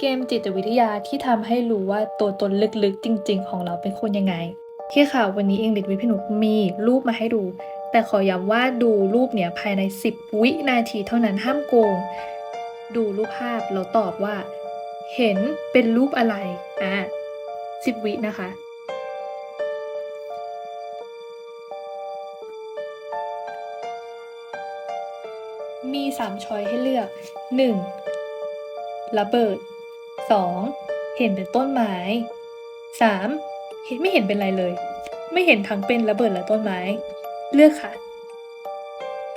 เกมจิตวิทยาที่ทำให้รู้ว่าตัวตนลึกๆ จริง ๆ ของเราเป็นคนยังไงโอเคค่ะ วันนี้เองเด็กวิพีหนุมีรูปมาให้ดู แต่ขอย้ำว่าดูรูปเนี่ยภายใน 10 วินาทีเท่านั้นห้ามโกง ดูรูปภาพแล้วตอบว่า เห็นเป็นรูปอะไร อะ10วินะคะมี 3 ช้อยให้เลือก 1. ระเบิด 2. เห็นเป็นต้นไม้ 3. เห็นไม่เห็นเป็นไรเลย ไม่เห็นทั้งเป็นระเบิดและต้นไม้ เลือกค่ะ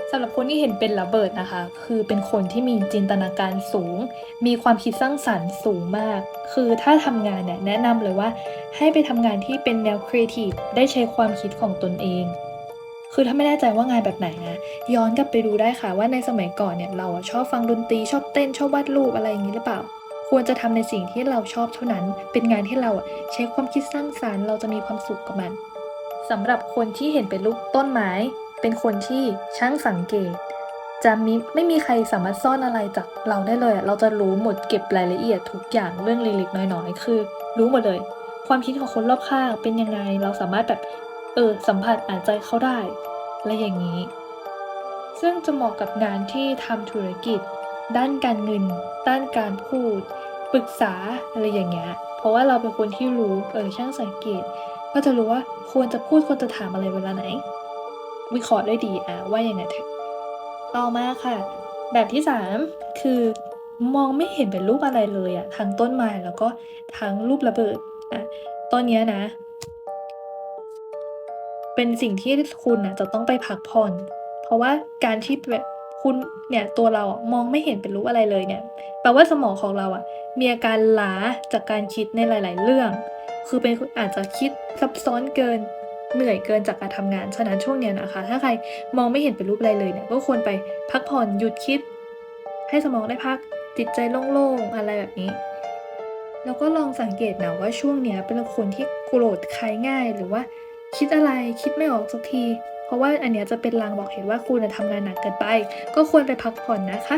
สำหรับคนที่เห็นเป็นระเบิดนะคะ คือเป็นคนที่มีจินตนาการสูง มีความคิดสร้างสรรค์สูงมาก คือถ้าทำงานเนี่ยแนะนำเลยว่า ให้ไปทำงานที่เป็นแนวครีเอทีฟได้ใช้ความคิดของตนเอง คือถ้าไม่แน่ใจว่างานแบบไหนนะย้อนกลับไปดูได้ค่ะว่าในสมัยก่อนเนี่ยเราชอบฟังดนตรีชอบเต้นชอบวาดรูปอะไรอย่างนี้หรือเปล่า ควรจะทำในสิ่งที่เราชอบเท่านั้น เป็นงานที่เราใช้ความคิดสร้างสารรค์ เราจะมีความสุขกับมันสำหรับคนที่เห็นเป็นรูปต้นไม้ เป็นคนที่ช่างสังเกต จะมีไม่มีใครสามารถซ่อนอะไรจากเราได้เลย เราจะรู้หมดเก็บรายละเอียดทุกอย่างเรื่องเล็กๆน้อยๆ คือ รู้หมดเลย ความคิดของคนรอบข้างเป็นยังไง เราสามารถแบบเออสัมผัสอ่านใจเขาได้ และอย่างนี้ ซึ่งจะเหมาะกับงานที่ทำธุรกิจ ด้านการเงิน ด้านการพูด ปรึกษาอะไรอย่างเงี้ย เพราะว่าเราเป็นคนที่รู้เออช่างสังเกต ก็จะรู้ว่าควรจะพูดควรจะถามอะไรเวลาไหน วิเคราะห์ได้ดีอะว่าอย่างไงเถอะต่อมาค่ะ แบบที่สามคือมองไม่เห็นเป็นรูปอะไรเลยอะทั้งต้นไม้แล้วก็ทั้งรูประเบิดอะตอนเนี้ยนะ เป็นสิ่งที่คุณน่ะจะต้องไปพักผ่อน เพราะว่าการที่แบบ คุณเนี่ยตัวเราอะมองไม่เห็นเป็นรูปอะไรเลยเนี่ยแปลว่าสมองของเราอะมีอาการล้าจากการคิดในหลาย ๆ เรื่อง คือเป็นอาจจะคิดซับซ้อนเกินเหนื่อยเกินจากการทำงาน ฉะนั้นช่วงเนี้ยนะคะ ถ้าใครมองไม่เห็นเป็นรูปอะไรเลยเนี่ย ก็ควรไปพักผ่อนหยุดคิด ให้สมองได้พักจิตใจโล่งๆอะไรแบบนี้ แล้วก็ลองสังเกตนะว่าช่วงเนี้ยเป็นคนที่โกรธใครง่าย หรือว่าคิดอะไรคิดไม่ออกสักที เพราะว่าอันเนี้ยจะเป็นลางบอกเหตุว่าคุณน่ะทำงานหนักเกินไป ก็ควรไปพักผ่อนนะคะ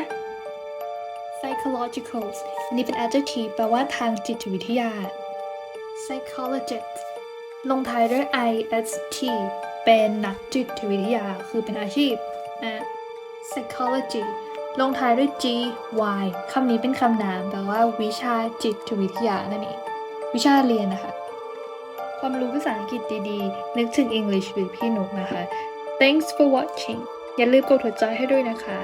psychological อันนี้เป็น adjective แปลว่าทางจิตวิทยา psychologist ลงท้ายด้วย ist เป็นนักจิตวิทยา คือเป็นอาชีพอะ psychology ลงท้ายด้วย g y คำนี้เป็นคำนามแปลว่าวิชาจิตวิทยานั่นเอง วิชาเรียนนะคะ ความรู้ภาษาอังกฤษดีๆ นึกถึง English with พี่นุกนะคะ Thanks for watching อย่าลืมกดหัวใจให้ด้วยนะคะ